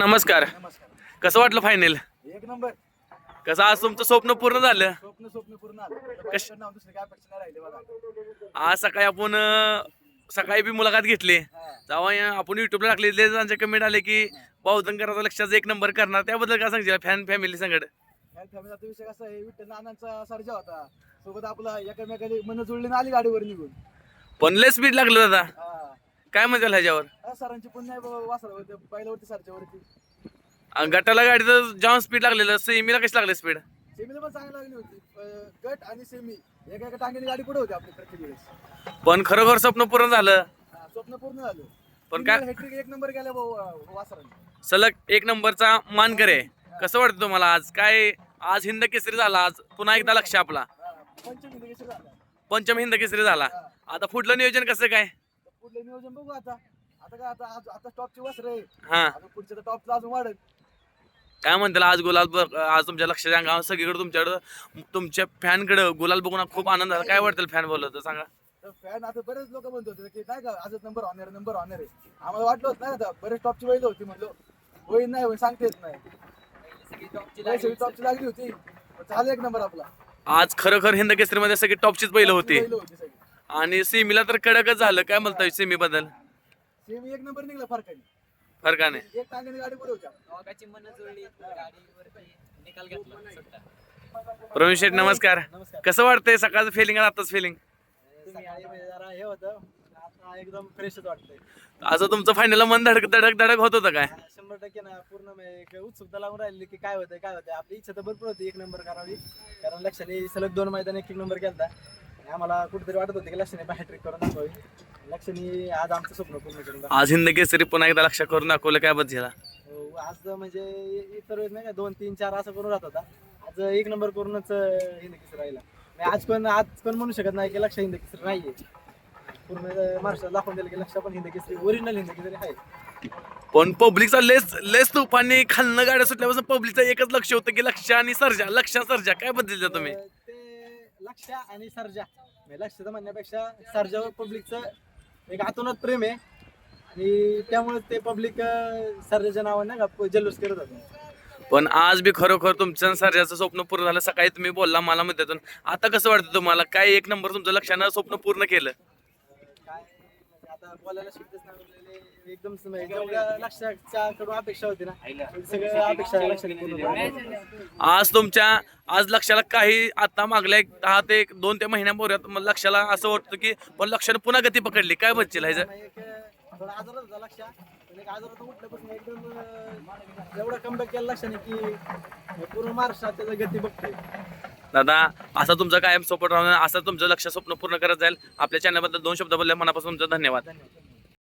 नमस्कार. नमस्कार कसं वाटलं फायनल एक नंबर. कसं आज तुमचं स्वप्न पूर्ण झालं? स्वप्न स्वप्न पूर्ण आलं कश- नाव दुसरे काय अपेक्षा नाही राहिले बघा. आज सकाळी आपण अं, सकाळी बी मुलाखत घेतली. हा. जेव्हा या- आपण युट्यूबला टाकले त्यांचे कमेंट आले की बहुधनकराचा लक्षात एक नंबर करणार. त्याबद्दल काय सांगशील? फॅन फॅमिली संगड या फॅमिलीचा विषय कसा आहे? विठ्ठल नानांचा सर्जा होता. सोबत आपला एकमेकाली मन जुळली ना आली गाडीवर निघून. पण लय स्पीड लागलं दादा. हा. काय म्हणताल ह्याच्यावर? हा, सरांची पुन्हा वासर होते पहिल्यावरती सरच्या वरती. अं, गटाला गाडीचं जाम स्पीड लागलेलं सेमीला कशी लागले स्पीड सेमीला पण चांगली लागली होती अं, गट आणि सेमी एका एका टांग्याने गाडी पुढे होती आपली प्रत्येक वेळेस. पण खरोखर स्वप्न पूर्ण झालं. हा, स्वप्न पूर्ण झालं. पण काय हॅट्रिक एक नंबर गेल्या भाऊ, वासरांनी. सलग एक नंबरचा मानकर आहे. कसं वाटतं तुम्हाला आज? काय आज हिंद केसरी झाला आज पुन्हा एकदा लक्ष आपला. हा, पंचमी दिवशी झाला. पंचम हिंद केसरी झाला. आता पुढलं नियोजन कसं काय? पुढलं नियोजन बघू आता. आता काय आता आज- आता टॉपची वस्त्र आहे. हा. अजून पुढच्या टॉपचं अजून काय म्हणताल आज गुलाल ब- आज तुमच्या लक्षात अंगावर सगळीकडे तुमच्याकडं तुमच्या फॅनकडं गुलाल बघून खूप आनंद झाला. काय वाटेल फॅन बोललं तर सांगा. तर फॅन आता बरेच लोक म्हणत होते की नाही का आजच नंबर ऑनर आहे नंबर ऑनर आहे. आम्हाला वाटलं होतं नाही आता बरेच टॉपची बैल होती. म्हणलो होईल नाही होईल सांगता येत नाही. सगळी टॉपची लागली होती. पण झालं एक नंबर आपला. आज खरोखर हिंद केसरीमध्ये सगळी टॉपचीच पहिलं होती. बैल होती सगळी. आणि सेमीला तर कडकच झालं. काय म्हणताय सेमी बद्दल? सेमी एक नंबर निघला फरकाने. फरकाने. एक टांग्याने गाडी पुढे दोघांची मन जुळली गाडीवरती निकाल घेतला सुट्टा. प्रवीण शेठ नमस्कार. नमस्कार. कसं वाटतंय सकाळचं फिलिंग आताच फिलिंग तुम्ही आई म्हणजे जरा हे होतं आता एकदम फ्रेशच वाटतंय. असं तुमचं फायनल मन धडक धडक धडक होत होतं काय? शंभर टक्के ना पूर्ण म्हणजे एक उत्सुकता लागून राहिली की काय होतंय काय होतंय. आपली इच्छा तर भरपूर होती एक नंबर करावी. कारण लक्षाने सलग दोन मैदान एक एक नंबर केलता. आणि आम्हाला कुठेतरी वाटत होते की लक्षाने हॅट्रिक करून दाखवावी. लक्षाने आज आमचं स्वप्न पूर्ण करून दाखवलं. आज हिंद केसरी पुन्हा एकदा लक्ष करून दाखवलं काय बद्दल झाला? हो, आज म्हणजे इतर वेळेस नाही का दोन तीन चार असं करून राहत होता. आज एक नंबर करूनच हिंद किसर राहिला. म्हणजे आज पण आज पण म्हणू शकत नाही की लक्ष हिंद किसर नाहीये. पूर्ण महाराष्ट्रात दाखवून दिलं की लक्ष पण हिंद किसरी ओरिजिनल हिंद किसरी आहे. पण पब्लिकचा लेस लेस तुफानी खालनं गाड्या सुटल्यापासून पब्लिकचं एकच लक्ष होतं की लक्ष आणि सर्जा लक्ष सर्जा. काय बद्दल तुम्ही? अं, ते लक्ष आणि सर्जा. म्हणजे लक्ष तर म्हणण्यापेक्षा सर्जावर पब्लिकचं एक आतूनच प्रेम आहे. आणि त्यामुळे ते पब्लिक सर्जाच्या नावाने ना का जल्लोष करत होतं. पण आज बी खरोखर तुमचं सर्जाचं स्वप्न पूर्ण झालं. सकाळी तुम्ही बोलला मला मध्यातून आता कसं वाटतं तुम्हाला? काय एक नंबर तुमचं लक्षानं स्वप्न पूर्ण केलं? बोलायला शिकतेच नाही एकदम जेवढ्या अपेक्षा होती ना. सगळ्या अपेक्षा. आज तुमच्या आज लक्षाला काही आता मागल्या एक दहा ते एक दोन ते महिन्यापूर्वी मग लक्षाला असं वाटतं की पण लक्षानं पुन्हा गती पकडली. काय बच्चेल ह्याचं एक थोडा आजारात होता लक्ष. उठल्यापासून एकदम अं, एवढा कमबॅक केला लक्षाने की पूर्ण महाराष्ट्रात त्याचा गती बघते दादा असा तुमचं कायम सपोर्ट राहून असं तुमचं लक्ष स्वप्न पूर्ण करत जाईल. आपल्या चॅनलबद्दल दोन शब्द बोलल्या मनापासून तुमचा धन्यवाद.